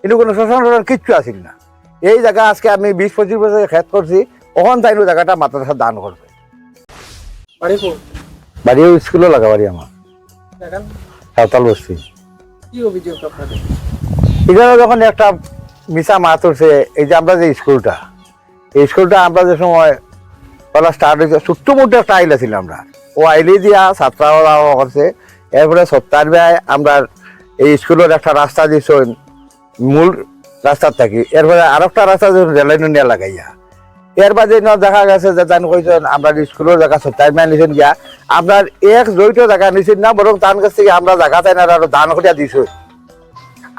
কিন্তু কোনো শ্মশান টশান কিচ্ছু আসিল না। এই জায়গা আজকে আমি বিশ পঁচিশ বছর খেত করছি ওখান তাইনো জায়গাটা মাদ্রাসা দান করবে। বাড়ি স্কুলও লাগা বাড়ি আমার। সাঁওতাল বস্তি। আপনাদের? এখানে যখন একটা মিশা মাছ উঠছে এই যে আমরা যে স্কুলটা এই স্কুলটা আমরা যে সময় বলা স্টার্ট হয়েছে ছোট্ট মোটো একটা আইলা ছিল আমরা। ও আইলি দিয়া ছাত্রাওয়ালা করছে এরপরে সপ্তাহ ব্যয় আমরা এই স্কুলের একটা রাস্তা দিয়েছেন মূল রাস্তার থাকি। এরপরে আর একটা রাস্তা নিয়ে লাগাইয়া এর বাদে দেখা গেছে যে তান কইছেন আমরা স্কুলের জায়গা সপ্তাহ ব্যয় নিছেন গিয়া আপনার এক জড়িত জায়গা নিছেন না বরং তার কাছ থেকে আমরা জায়গা তাই না আরও দান করিয়া দিছো।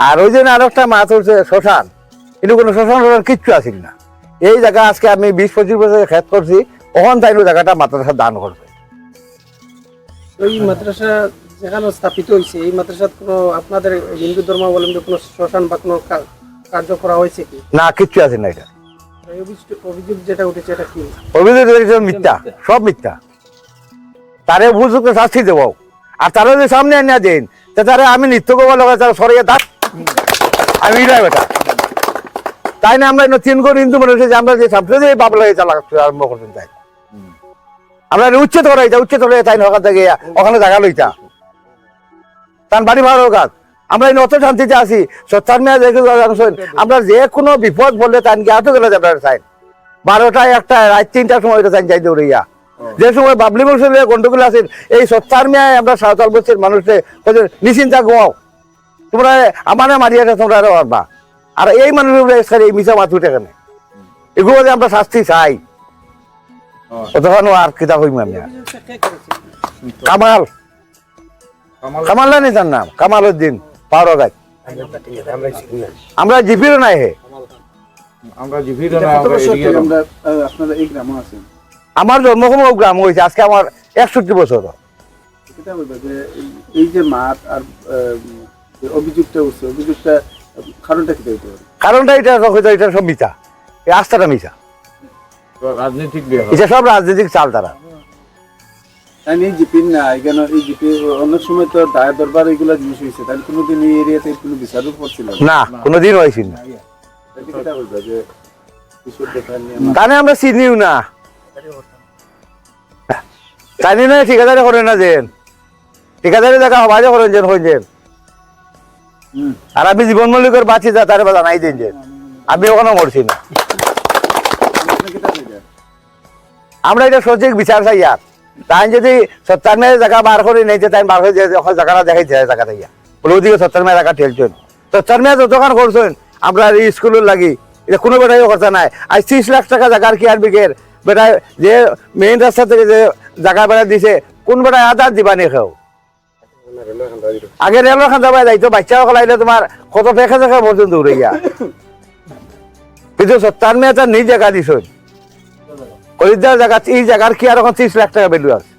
আর ওই জন্য আর একটা মাছ হচ্ছে শ্মশান। কিন্তু কোনো শ্মশান টশান কিচ্ছু আসিল না। এই জায়গা আজকে আমি বিশ, পঁচিশ বছর খেত করছি ওখান তাইনো জায়গাটা মাদ্রাসা দান করবে ওই মাদ্রাসা যেখানে স্থাপিত হয়েছে এই মাদ্রাসাত কোনো আপনাদের হিন্দু ধর্মাবলম্বী কোনো শ্মশান বা কোনো কার্য করা হয়েছে কি? না কিচ্ছু আছে না এটা। অভিযোগ- যেটা উঠেছে এটা কি? অভিযোগ মিথ্যা সব মিথ্যা। তারে বুঝুক শাস্তি দেবো। আর তারা যদি সামনে এনে দেন তা তারা আমি নিত্য করব লগা তারা সরিয়ে দাঁত। আমি বেটা। তাই না আমরা তিন কোন হিন্দু মানুষ যে আমরা যে সামনে যে বাবলা হয়ে চালা আরম্ভ করছেন তাই আমরা উচ্ছেদ করা হইতা উচ্ছেদ করে তাই ওখান থেকে ওখানে জায়গা লইতা। তার বাড়ি ভালো কাজ। আমরা অত শান্তিতে আছি। সত্যার মেয়া দেখে আমরা যে কোনো বিপদ বললে তাই গিয়ে গেলে যাবে চাই বারোটা একটা রাত তিনটার সময় তাই যাই দৌড়িয়া। যে সময় বাবলি বসে গন্ডগোল আছেন এই সত্যার মেয়ায় আমরা সাঁওতাল বস্তির মানুষে বলছে, নিশ্চিন্তা ঘুমাও। তোমরা আমার মারিয়াটা তোমরা আরও পারবা আর এই মানুষগুলো আজকাল এই মিশা মাথুটে এখানে এগুলো যে আমরা শাস্তি চাই। তখন আর কিতাব হইম আমি আর। অভিযোগটা কে করেছে কামাল কামাল না নিতার নাম কামাল উদ্দিন পাওয়ার গাছ আমরা জিপিরও নাই হে। আমরা জীবিত না আমরা এদিকে আমরা আহ, আপনারা এই গ্রামে আছেন? আমার জন্মভূমি গ্রাম হয়েছে আজকে আমার একষট্টি বছর। এই- এই যে মাঠ আর অভিযোগটা আহ, কারণটা কি হইতে পারে? কারণটা এটা হয়তো এটা সব মিথ্যা। এই আস্থাটা মিথ্যা। রাজনৈতিক এটা সব রাজনৈতিক চাল তারা। এই জিপির না এখানে এই জিপি অনেক সময় তো দায়ের দরবার এগুলো জিনিস হয়েছে কোনোদিন এই এরিয়াতে কোনো বিচারও না। কোনোদিন হয়েছিল না। তাহলে যে আমার- চিনিও না। জানি না ঠিকাদারি করে না যেন। ঠিকাদারি দেখা সবাই করেন যেন হয়ে যেন। আর আমি জীবন মল্লিকের বাঁচি যা তার বেলা নাই দিন যেন। আমি ওখানে মরছি না? আমরা এটা সঠিক বিচার চাই আর। তাই যদি সত্তর মেয়ে জায়গা বার করে নেই তাই বার ওখানে জায়গাটা দেখাই যায় জায়গা থেকে বলে ওদিকে সত্তর মেয়ে জায়গা ঠেলছেন সত্তর মেয়ে যতক্ষণ করছেন আমরা এই স্কুলের লাগি। এটা কোনো বেটাই খরচা নাই। আজ ত্রিশ লাখ টাকা জায়গার কি আর বিঘের বেটায় যে মেইন রাস্তা থেকে যে জায়গা বেড়া দিছে, কোন বেটায় আধার দিবা নি খেও আগে রেল খান যাবা যাইতো বাচ্চা সকল আইলে তোমার কত ফেঁকা দেখা পর্যন্ত উড়ে গিয়া কিন্তু সত্তর মেয়ে তার নিজ জায়গা দিছ হরিদ্বার জায়গা এই জায়গার কি আর এখন ত্রিশ লাখ টাকা ভ্যালু আছে?